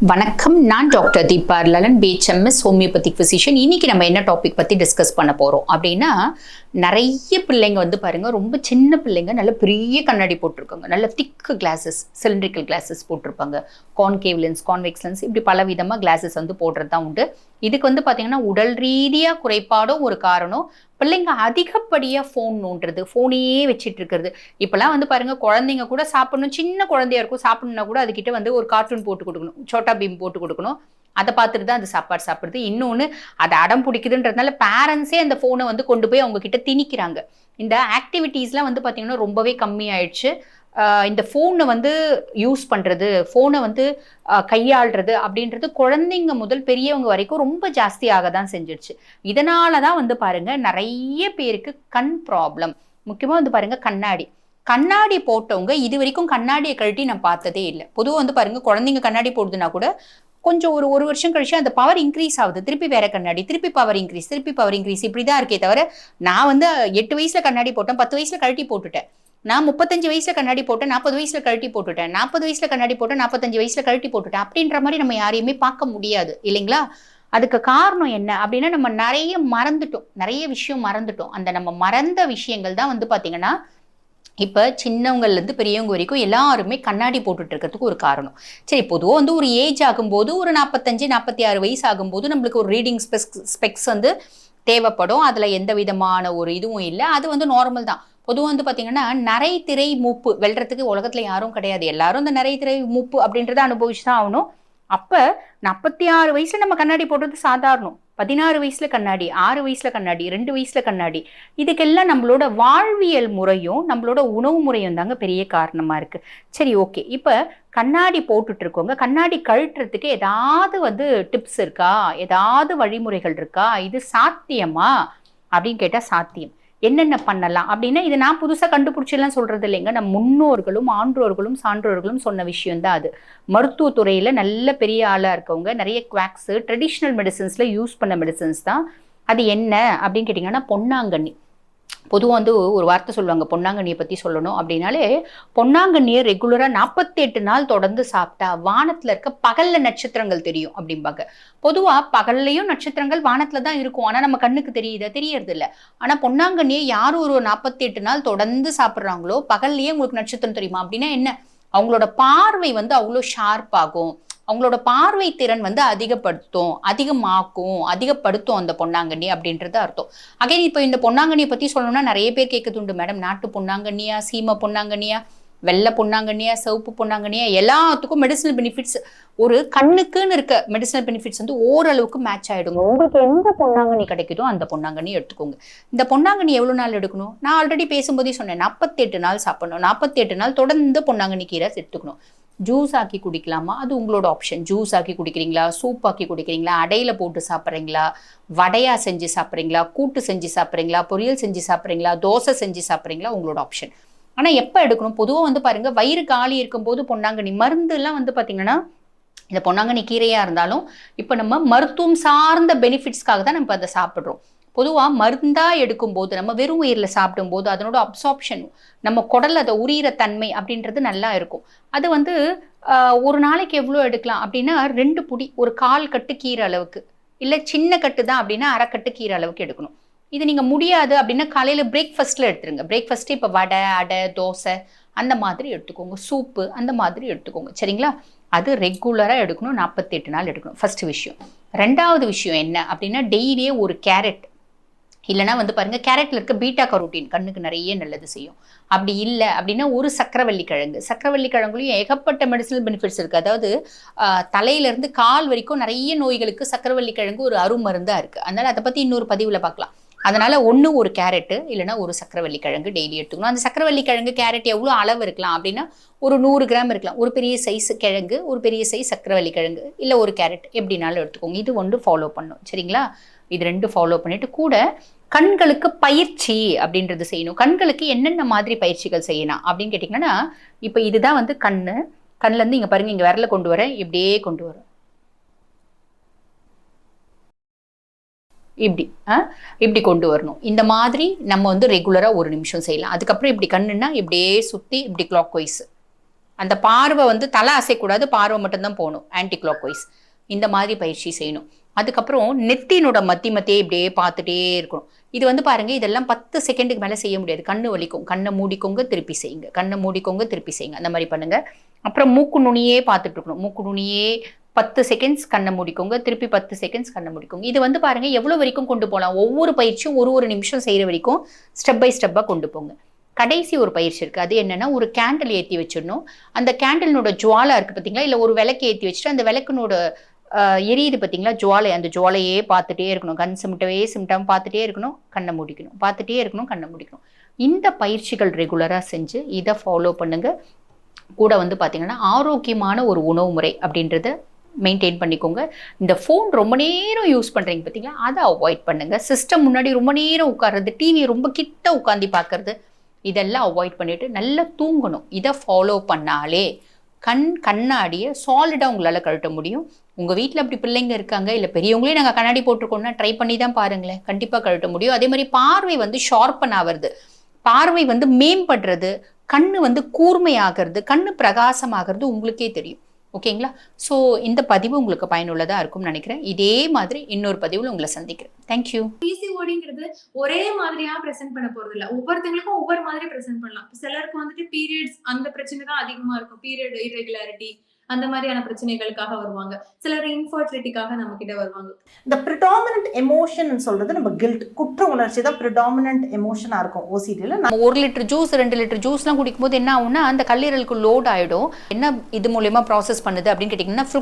வணக்கம். நான் doctor Deepa Lalan BHMS homeopathic physician இன்னைக்கு நம்ம என்ன டாபிக் பற்றி டிஸ்கஸ் பண்ண போகிறோம் அப்படின்னா நிறைய பிள்ளைங்க வந்து பாருங்கள் ரொம்ப சின்ன பிள்ளைங்க நல்ல பெரிய கண்ணாடி போட்டிருக்காங்க. நல்ல திக்கு கிளாஸஸ் சிலிண்ட்ரிக்கல் கிளாஸஸ் போட்டிருப்பாங்க. கான்கேவ் லென்ஸ் கான்வெக்ஸ் லென்ஸ் இப்படி பல விதமாக கிளாஸஸ் வந்து போடுறது தான் உண்டு. இதுக்கு வந்து பார்த்தீங்கன்னா உடல் ரீதியாக குறைபாடும் ஒரு காரணம் பிள்ளைங்க அதிகப்படியாக ஃபோன் நோண்டுறது ஃபோனையே வச்சிட்டு இருக்கிறது. இப்போலாம் வந்து பாருங்க குழந்தைங்க கூட சாப்பிடணும் சின்ன குழந்தையா இருக்கும் சாப்பிடணும்னா கூட அதுக்கிட்ட வந்து ஒரு கார்ட்டூன் போட்டு கொடுக்கணும் சோட்டா பீம் போட்டு கொடுக்கணும். அதை பார்த்துட்டு தான் அது சாப்பாடு சாப்பிடுது. இன்னொன்று அதை அடம் பிடிக்குதுன்றதுனால பேரண்ட்ஸே அந்த ஃபோனை வந்து கொண்டு போய் அவங்க கிட்ட திணிக்கிறாங்க. இந்த ஆக்டிவிட்டீஸ்லாம் வந்து பார்த்திங்கன்னா ரொம்பவே கம்மியாயிடுச்சு. ஆயிடுச்சு இந்த ஃபோனை வந்து யூஸ் பண்ணுறது ஃபோனை வந்து கையாளுறது அப்படின்றது குழந்தைங்க முதல் பெரியவங்க வரைக்கும் ரொம்ப ஜாஸ்தியாக தான் செஞ்சிருச்சு இதனால தான் வந்து பாருங்க நிறைய பேருக்கு கண் ப்ராப்ளம் முக்கியமாக வந்து பாருங்கள் கண்ணாடி. கண்ணாடி போட்டவங்க இது வரைக்கும் கண்ணாடியை கழட்டி நான் பார்த்ததே இல்லை. பொதுவாக வந்து பாருங்க குழந்தைங்க கண்ணாடி போடுதுன்னா கூட கொஞ்சம் ஒரு ஒரு வருஷம் கழிச்சு அந்த பவர் இன்க்ரீஸ் ஆகுது. திருப்பி வேற கண்ணாடி திருப்பி பவர் இன்க்ரீஸ் திருப்பி பவர் இன்க்ரீஸ் இப்படி தான் இருக்கே தவிர நான் வந்து எட்டு வயசுல கண்ணாடி போட்டேன் பத்து வயசுல கழட்டி போட்டுட்டேன். நான் முப்பத்தஞ்சு வயசுல கண்ணாடி போட்டேன் நாற்பது வயசுல கழட்டி போட்டுட்டேன். நாற்பது வயசுல கண்ணாடி போட்டேன் நாற்பத்தஞ்சு வயசுல கழட்டி போட்டுட்டேன். அப்படின்ற மாதிரி நம்ம யாரையுமே பார்க்க முடியாது இல்லைங்களா? அதுக்கு காரணம் என்ன அப்படின்னா நம்ம நிறைய மறந்துட்டோம். நிறைய விஷயம் மறந்துட்டோம். அந்த நம்ம மறந்த விஷயங்கள் தான் வந்து பார்த்தீங்கன்னா இப்போ சின்னவங்கள்லேருந்து பெரியவங்க வரைக்கும் எல்லாருமே கண்ணாடி போட்டுட்டு இருக்கிறதுக்கு ஒரு காரணம். சரி பொதுவாக வந்து ஒரு ஏஜ் ஆகும்போது ஒரு நாற்பத்தஞ்சு நாற்பத்தி ஆறு வயசு ஆகும்போது நம்மளுக்கு ஒரு ரீடிங் ஸ்பெக்ஸ் ஸ்பெக்ஸ் வந்து தேவைப்படும். அதில் எந்த விதமான ஒரு இதுவும் இல்லை. அது வந்து நார்மல் தான். பொதுவாக வந்து பார்த்தீங்கன்னா நரை திரை மூப்பு வெல்றதுக்கு உலகத்தில் யாரும் கிடையாது. எல்லாரும் இந்த நரை திரை மூப்பு அப்படின்றத அனுபவிச்சு தான் ஆகணும். அப்போ நாற்பத்தி ஆறு வயசில் நம்ம கண்ணாடி போடுறது சாதாரணம். பதினாறு வயசில் கண்ணாடி ஆறு வயசில் கண்ணாடி ரெண்டு வயசில் கண்ணாடி. இதுக்கெல்லாம் நம்மளோட வாழ்வியல் முறையும் நம்மளோட உணவு முறையும் தாங்க பெரிய காரணமாக இருக்குது சரி ஓகே. இப்போ கண்ணாடி போட்டுட்ருக்கோங்க கண்ணாடி கழட்டுறதுக்கு ஏதாவது வந்து டிப்ஸ் இருக்கா? ஏதாவது வழிமுறைகள் இருக்கா? இது சாத்தியமா? அப்படின்னு கேட்டால் சாத்தியம். என்னென்ன பண்ணலாம்? அப்படின்னா இது நான் புதுசாக கண்டுபிடிச்செல்லாம் சொல்றது இல்லைங்க. நம்ம முன்னோர்களும் ஆன்றோர்களும் சான்றோர்களும் சொன்ன விஷயம் தான் அது. மருத்துவத்துறையில் நல்ல பெரிய ஆளாக இருக்கவங்க நிறைய குவாக்ஸு ட்ரெடிஷ்னல் மெடிசன்ஸில் யூஸ் பண்ண மெடிசன்ஸ் தான். அது என்ன? அப்படின்னு கேட்டிங்கன்னா பொன்னாங்கண்ணி. பொதுவாக வந்து ஒரு வார்த்தை சொல்லுவாங்க பொன்னாங்கண்ணியை பற்றி சொல்லணும் அப்படின்னாலே பொன்னாங்கண்ணியை ரெகுலராக நாற்பத்தெட்டு நாள் தொடர்ந்து சாப்பிட்டா வானத்தில் இருக்க பகலில் நட்சத்திரங்கள் தெரியும் அப்படிம்பாங்க. பொதுவாக பகல்லையும் நட்சத்திரங்கள் வானத்தில் தான் இருக்கும். ஆனால் நம்ம கண்ணுக்கு தெரியுதா? தெரியறது இல்லை. ஆனால் பொன்னாங்கண்ணியை யார் ஒரு நாற்பத்தெட்டு நாள் தொடர்ந்து சாப்பிட்றாங்களோ பகல்லையே உங்களுக்கு நட்சத்திரம் தெரியுமா? அப்படின்னா என்ன? அவங்களோட பார்வை வந்து அவ்வளோ ஷார்ப் ஆகும். அவங்களோட பார்வை திறன் வந்து அதிகப்படுத்தும் அதிகமாக்கும் அதிகப்படுத்தும் அந்த பொன்னாங்கண்ணி அப்படின்றது அர்த்தம். அகைன் இப்போ இந்த பொன்னாங்கண்ணியை பற்றி சொல்லணும்னா நிறைய பேர் கேட்குதுண்டு மேடம் நாட்டு பொன்னாங்கண்ணியா சீமை பொன்னாங்கண்ணியா வெள்ளை பொன்னாங்கண்ணியா சிவப்பு பொன்னாங்கண்ணியா எல்லாத்துக்கும் மெடிசனல் பெனிஃபிட்ஸ் ஒரு கண்ணுக்குன்னு இருக்க மெடிசனல் பெனிஃபிட்ஸ் வந்து ஓரளவுக்கு மேட்ச் ஆயிடுங்க. உங்களுக்கு எந்த பொன்னாங்கண்ணி கிடைக்குதோ அந்த பொன்னாங்கண்ணி எடுத்துக்கோங்க. இந்த பொன்னாங்கண்ணி எவ்வளோ நாள் எடுக்கணும்? நான் ஆல்ரெடி பேசும்போதே சொன்னேன் நாற்பத்தெட்டு நாள் சாப்பிடணும். நாற்பத்தெட்டு நாள் தொடர்ந்து பொன்னாங்கண்ணி கீரை எடுத்துக்கணும் ஜூஸ் ஆக்கி குடிக்கலாமா? அது உங்களோட ஆப்ஷன் ஜூஸ் ஆக்கி குடிக்கிறீங்களா? சூப் ஆக்கி குடிக்கிறீங்களா? அடையில போட்டு சாப்பிட்றீங்களா? வடையா செஞ்சு சாப்பிட்றீங்களா? கூட்டு செஞ்சு சாப்பிட்றீங்களா? பொரியல் செஞ்சு சாப்பிட்றீங்களா? தோசை செஞ்சு சாப்பிட்றீங்களா? உங்களோட ஆப்ஷன் ஆனால் எப்போ எடுக்கணும்? பொதுவாக வந்து பாருங்கள் வயிறு காலி இருக்கும்போது பொன்னாங்கண்ணி. மருந்துலாம் வந்து பார்த்தீங்கன்னா இந்த பொன்னாங்கண்ணி கீரையாக இருந்தாலும் இப்போ நம்ம மருத்துவம் சார்ந்த பெனிஃபிட்ஸ்க்காக தான் நம்ம அதை சாப்பிட்றோம். பொதுவாக மருந்தாக எடுக்கும்போது நம்ம வெறும் உயிரில் சாப்பிடும்போது அதனோட அப்சார்ப்ஷன் நம்ம குடல் அதை உரியிற தன்மை அப்படின்றது நல்லா இருக்கும். அது வந்து ஒரு நாளைக்கு எவ்வளோ எடுக்கலாம் அப்படின்னா ரெண்டு புடி ஒரு கால் கட்டு கீரை அளவுக்கு. இல்லை சின்ன கட்டு தான் அப்படின்னா அரைக்கட்டு கீரை அளவுக்கு எடுக்கணும். இது நீங்கள் முடியாது அப்படின்னா காலையில் பிரேக்ஃபாஸ்ட்டில் எடுத்துருங்க. பிரேக்ஃபாஸ்ட்டு இப்போ வடை அடை தோசை அந்த மாதிரி எடுத்துக்கோங்க. சூப்பு அந்த மாதிரி எடுத்துக்கோங்க. சரிங்களா? அது ரெகுலராக எடுக்கணும். நாற்பத்தெட்டு நாள் எடுக்கணும். ஃபஸ்ட்டு விஷயம். ரெண்டாவது விஷயம் என்ன அப்படின்னா டெய்லியே ஒரு கேரட் இல்லைனா வந்து பாருங்கள் கேரட்டில் இருக்க பீட்டா கரோட்டின் கண்ணுக்கு நிறைய நல்லது செய்யும். அப்படி இல்லை அப்படின்னா ஒரு சக்கரவள்ளி கிழங்கு. சக்கரவள்ளி கிழங்குலையும் ஏகப்பட்ட மெடிசனல் பெனிஃபிட்ஸ் இருக்குது அதாவது தலையிலேருந்து கால் வரைக்கும் நிறைய நோய்களுக்கு சக்கரவள்ளி கிழங்கு ஒரு அருமருந்தாக இருக்குது அதனால் அதை பற்றி இன்னொரு பதிவில் பார்க்கலாம். அதனால் ஒன்று ஒரு கேரட்டு இல்லைன்னா ஒரு சக்கரவள்ளி கிழங்கு டெய்லி எடுத்துக்கணும். அந்த சக்கரவள்ளி கிழங்கு கேரட் எவ்வளோ அளவு இருக்கலாம் அப்படின்னா ஒரு நூறு கிராம் இருக்கலாம். ஒரு பெரிய சைஸ் கிழங்கு ஒரு பெரிய சைஸ் சக்கரவள்ளி கிழங்கு இல்லை ஒரு கேரட் எப்படினாலும் எடுத்துக்கோங்க. இது ஒன்று ஃபாலோ பண்ணும். சரிங்களா? இது ரெண்டு ஃபாலோ பண்ணிவிட்டு கூட கண்களுக்கு பயிற்சி அப்படின்றது செய்யணும். கண்களுக்கு என்னென்ன மாதிரி பயிற்சிகள் செய்யணும் அப்படின்னு கேட்டிங்கன்னா இப்போ இதுதான் வந்து கண் கண்ணிலேருந்து இங்கே பாருங்கள் பாருங்க விரல கொண்டு வரேன் இப்படியே கொண்டு வரேன் இப்படி ஆ? இப்படி கொண்டு வரணும். இந்த மாதிரி நம்ம வந்து ரெகுலராக ஒரு நிமிஷம் செய்யலாம். அதுக்கப்புறம் இப்படி கண்ணுன்னா இப்படியே சுற்றி இப்படி கிளாக் வைஸ் அந்த பார்வை வந்து தலை அசைக்கூடாது பார்வை மட்டும்தான் போகணும். ஆன்டி கிளாக் வைஸ் இந்த மாதிரி பயிற்சி செய்யணும். அதுக்கப்புறம் நெத்தினோட மத்தி மத்தியே இப்படியே பார்த்துட்டே இருக்கணும். இது வந்து பாருங்க இதெல்லாம் பத்து செகண்டுக்கு மேலே செய்ய முடியாது. கண்ணு வலிக்கும். கண்ணை மூடிக்கோங்க திருப்பி செய்யுங்க. கண்ணை மூடிக்கோங்க திருப்பி செய்யுங்க. அந்த மாதிரி பண்ணுங்க. அப்புறம் மூக்கு நுனியே பார்த்துட்டு இருக்கணும். மூக்கு நுனியே பத்து செகண்ட்ஸ் கண்ணை மூடிக்கோங்க. திருப்பி பத்து செகண்ட்ஸ் கண்ணை முடிக்கோங்க. இது வந்து பாருங்க எவ்வளோ வரைக்கும் கொண்டு போகலாம்? ஒவ்வொரு பயிற்சியும் ஒரு ஒரு நிமிஷம் செய்கிற வரைக்கும் ஸ்டெப் பை ஸ்டெப்பாக கொண்டு போங்க. கடைசி ஒரு பயிற்சி இருக்குது அது என்னென்னா ஒரு கேண்டில் ஏற்றி வச்சிடணும். அந்த கேண்டிலினோட ஜுவாலா இருக்குது பார்த்தீங்களா இல்லை ஒரு விளக்கு ஏற்றி வச்சுட்டு அந்த விளக்குனோட எரியுது பார்த்தீங்களா ஜுவாலை அந்த ஜுவாலையே பார்த்துட்டே இருக்கணும். கண் சிமிட்டவே சிமிட்டாமல் பார்த்துட்டே இருக்கணும் கண்ணை முடிக்கணும். பார்த்துட்டே இருக்கணும் கண்ணை முடிக்கணும். இந்த பயிற்சிகள் ரெகுலராக செஞ்சு இதை ஃபாலோ பண்ணுங்கள் கூட வந்து பார்த்தீங்கன்னா ஆரோக்கியமான ஒரு உணவு முறை அப்படின்றத மெயின்டைன் பண்ணிக்கோங்க. இந்த ஃபோன் ரொம்ப நேரம் யூஸ் பண்ணுறீங்க பார்த்தீங்களா அதை அவாய்ட் பண்ணுங்கள் சிஸ்டம் முன்னாடி ரொம்ப நேரம் உட்கார்றது டிவி ரொம்ப கிட்ட உட்காந்து பார்க்கறது இதெல்லாம் அவாய்ட் பண்ணிவிட்டு நல்லா தூங்கணும். இதை ஃபாலோ பண்ணாலே கண் கண்ணாடியை சாலிடாக உங்களால் கழட்ட முடியும். உங்கள் வீட்டில் அப்படி பிள்ளைங்க இருக்காங்க இல்லை பெரியவங்களே நாங்கள் கண்ணாடி போட்டிருக்கோம்னா ட்ரை பண்ணி தான் பாருங்களேன். கண்டிப்பாக கழட்ட முடியும். அதே மாதிரி பார்வை வந்து ஷார்ப்பன் ஆகிறது பார்வை வந்து மேம்படுறது கண்ணு வந்து கூர்மையாகிறது கண்ணு பிரகாசமாகிறது உங்களுக்கே தெரியும். ஓகேங்களா ஸோ இந்த பதிவு உங்களுக்கு பயனுள்ளதாக இருக்கும்னு நினைக்கிறேன். இதே மாதிரி இன்னொரு பதிவில் உங்களை சந்திக்கிறேன். தேங்க்யூ பிசிஓடிங்கிறது ஒரே மாதிரியா ப்ரெசென்ட் பண்ண போறது இல்ல ஒவ்வொருத்தங்களுக்கும் ஒவ்வொரு மாதிரி ப்ரெசென்ட் பண்ணலாம். சிலருக்கு வந்துட்டு பீரியட்ஸ் அந்த பிரச்சனை தான் அதிகமா இருக்கும். பீரியட் இரெகுலாரிட்டி அந்த மாதிரியான பிரச்சனைகளுக்காக வருவாங்க. சிலர் இன்ஃபர்டிலிட்டிக்காக நம்ம கிட்ட வருவாங்க. இந்த ப்ரிடாமினன்ட் எமோஷன் சொல்றது நம்ம கில்ட் குற்ற உணர்ச்சி தான் ப்ரிடாமினன்ட் எமோஷனா இருக்கும். ஓசிடியில் நம்ம ஒரு லிட்டர் ஜூஸ் ரெண்டு லிட்டர் ஜூஸ்லாம் குடிக்கும்போது என்ன ஆகும்னா அந்த கல்லீரலுக்கு லோட் ஆகிடும் என்ன இது மூலயமா ப்ராசஸ் பண்ணுது அப்படின்னு கேட்டிங்கன்னா